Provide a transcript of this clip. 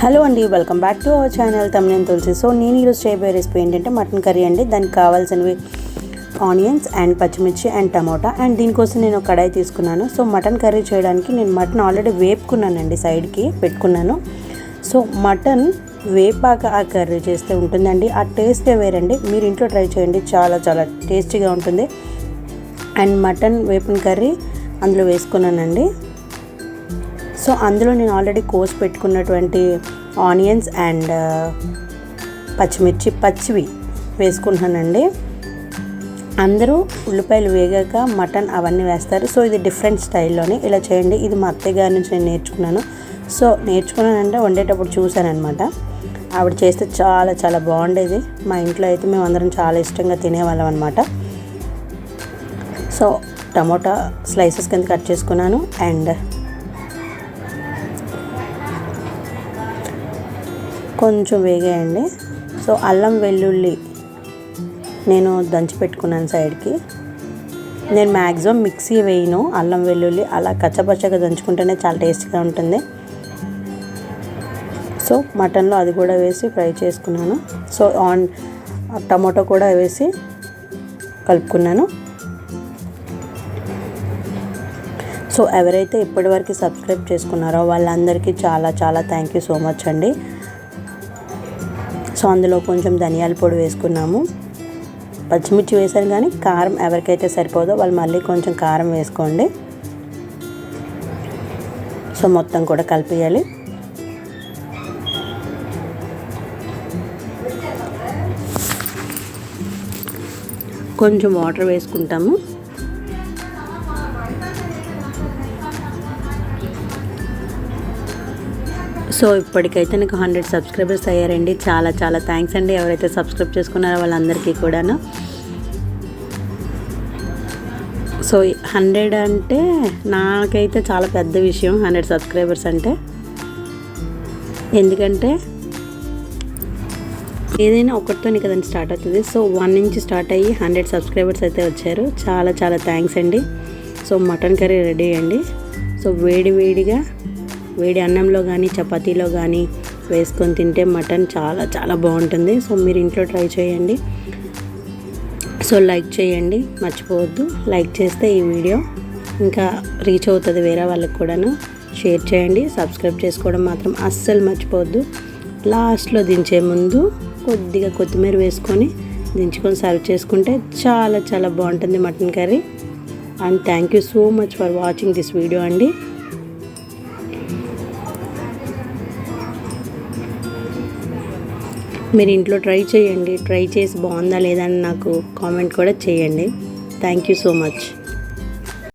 Hello అండి welcome back to our channel. తమ్నేన్ Tulasi. So నేను ఈరోజు చేయబోయే రెసిపీ ఏంటంటే మటన్ కర్రీ అండి. దానికి కావాల్సినవి ఆనియన్స్ అండ్ పచ్చిమిర్చి అండ్ టమోటా. అండ్ దీనికోసం నేను ఒక కడాయి తీసుకున్నాను. సో మటన్ కర్రీ చేయడానికి నేను మటన్ ఆల్రెడీ వేపుకున్నానండి సైడ్కి పెట్టుకున్నాను. సో మటన్ వేపాక ఆ కర్రీ చేస్తే ఉంటుందండి. ఆ టేస్టే వేరండి. మీరు ఇంట్లో ట్రై చేయండి. చాలా చాలా టేస్టీగా ఉంటుంది. అండ్ మటన్ వేపిన కర్రీ అందులో వేసుకున్నానండి. సో అందులో నేను ఆల్రెడీ కోసి పెట్టుకున్నటువంటి ఆనియన్స్ అండ్ పచ్చిమిర్చి పచ్చివి వేసుకుంటున్నానండి. అందరూ ఉల్లిపాయలు వేగాక మటన్ అవన్నీ వేస్తారు. సో ఇది డిఫరెంట్ స్టైల్లోనే ఇలా చేయండి. ఇది మా అత్తయ్య గారి నుంచి నేను నేర్చుకున్నాను. సో నేర్చుకున్నానంటే వండేటప్పుడు చూశానమాట ఆవిడ చేస్తే చాలా చాలా బాగుండేది. మా ఇంట్లో అయితే మేము అందరం చాలా ఇష్టంగా తినేవాళ్ళం అనమాట సో టమోటా స్లైసెస్ కింద కట్ చేసుకున్నాను. అండ్ కొంచెం వేగేయండి. సో అల్లం వెల్లుల్లి నేను దంచి పెట్టుకున్నాను సైడ్కి. నేను మ్యాక్సిమం మిక్సీ వేయను అల్లం వెల్లుల్లి అలా కచ్చపచ్చగా దంచుకుంటేనే చాలా టేస్ట్గా ఉంటుంది. సో మటన్లో అది కూడా వేసి ఫ్రై చేసుకున్నాను. సో ఆన్ టమాటో కూడా వేసి కలుపుకున్నాను. సో ఎవరైతే ఇప్పటివరకు సబ్స్క్రైబ్ చేసుకున్నారో వాళ్ళందరికీ చాలా చాలా థ్యాంక్ యూ సో మచ్ అండి. సో అందులో కొంచెం ధనియాల పొడి వేసుకున్నాము. పచ్చిమిర్చి వేసాను కానీ కారం ఎవరికైతే సరిపోదో వాళ్ళు మళ్ళీ కొంచెం కారం వేసుకోండి. సో మొత్తం కూడా కలిపేయాలి. కొంచెం వాటర్ వేసుకుంటాము. సో ఇప్పటికైతే నాకు హండ్రెడ్ సబ్స్క్రైబర్స్ అయ్యారండి. చాలా చాలా థ్యాంక్స్ అండి. ఎవరైతే సబ్స్క్రైబ్ చేసుకున్నారో వాళ్ళందరికీ కూడాను. సో హండ్రెడ్ అంటే నాకైతే చాలా పెద్ద విషయం హండ్రెడ్ సబ్స్క్రైబర్స్ అంటే. ఎందుకంటే ఏదైనా ఒకటితోనే కదండి స్టార్ట్ అవుతుంది. సో వన్ నుంచి స్టార్ట్ అయ్యి హండ్రెడ్ సబ్స్క్రైబర్స్ అయితే వచ్చారు. చాలా చాలా థ్యాంక్స్ అండి. సో మటన్ కర్రీ రెడీ అండి సో వేడి వేడిగా వేడి అన్నంలో కానీ చపాతీలో కానీ వేసుకొని తింటే మటన్ చాలా చాలా బాగుంటుంది. సో మీరు ఇంట్లో ట్రై చేయండి. సో లైక్ చేయండి. మర్చిపోవద్దు. లైక్ చేస్తే ఈ వీడియో ఇంకా రీచ్ అవుతుంది వేరే వాళ్ళకి కూడాను. షేర్ చేయండి. సబ్స్క్రైబ్ చేసుకోవడం మాత్రం అస్సలు మర్చిపోవద్దు. లాస్ట్లో దించే ముందు కొద్దిగా కొత్తిమీర వేసుకొని దించుకొని సర్వ్ చేసుకుంటే చాలా చాలా బాగుంటుంది mutton curry. And thank you so much for watching this video అండి. మీరు ఇంట్లో ట్రై చేయండి. ట్రై చేసి బాగుందా లేదా అని నాకు కామెంట్ కూడా చేయండి. Thank you so much